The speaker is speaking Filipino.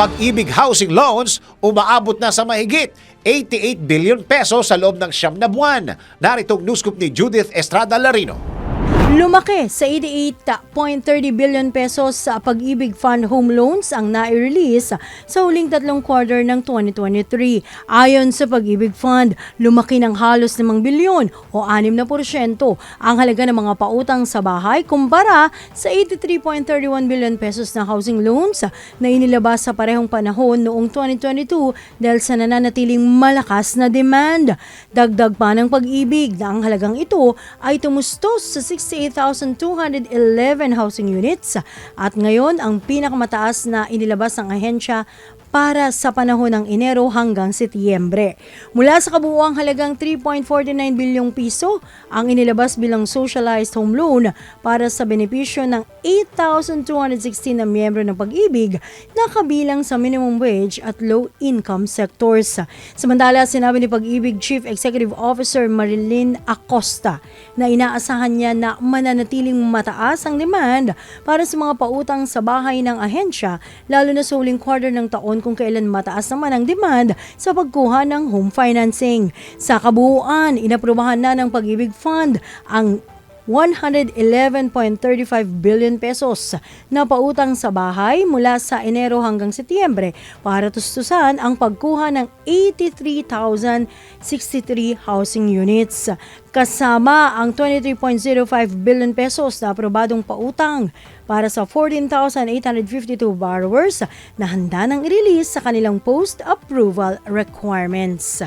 pag-ibig housing loans umaabot na sa mahigit 88 billion peso sa loob ng siyam na buwan. Naritong news scoop ni Judith Estrada Larino. Lumaki sa 88.30 billion pesos sa Pag-ibig Fund Home Loans ang nai-release sa huling tatlong quarter ng 2023. Ayon sa Pag-ibig Fund, lumaki ng halos 5 bilyon o 6 na porsyento ang halaga ng mga pautang sa bahay kumpara sa 83.31 billion pesos na housing loans na inilabas sa parehong panahon noong 2022 dahil sa nananatiling malakas na demand. Dagdag pa ng pag-ibig na ang halagang ito ay tumustos sa 68,211 housing units at ngayon ang pinakamataas na inilabas ng ahensya para sa panahon ng Enero hanggang Setyembre. Mula sa kabuuang halagang 3.49 bilyong piso ang inilabas bilang socialized home loan para sa benepisyo ng 8,216 na miyembro ng pag-ibig na kabilang sa minimum wage at low-income sectors. Samantala, sinabi ni Pag-ibig Chief Executive Officer Marilyn Acosta na inaasahan niya na mananatiling mataas ang demand para sa mga pautang sa bahay ng ahensya lalo na sa huling quarter ng taon kung kailan mataas naman ang demand sa pagkuha ng home financing. Sa kabuuan, inaprubahan na ng Pag-ibig Fund ang 111.35 billion pesos na pautang sa bahay mula sa Enero hanggang Setyembre para tustusan ang pagkuha ng 83,063 housing units. Kasama ang 23.05 billion pesos na aprobadong pautang para sa 14,852 borrowers na handa ng i-release sa kanilang post-approval requirements.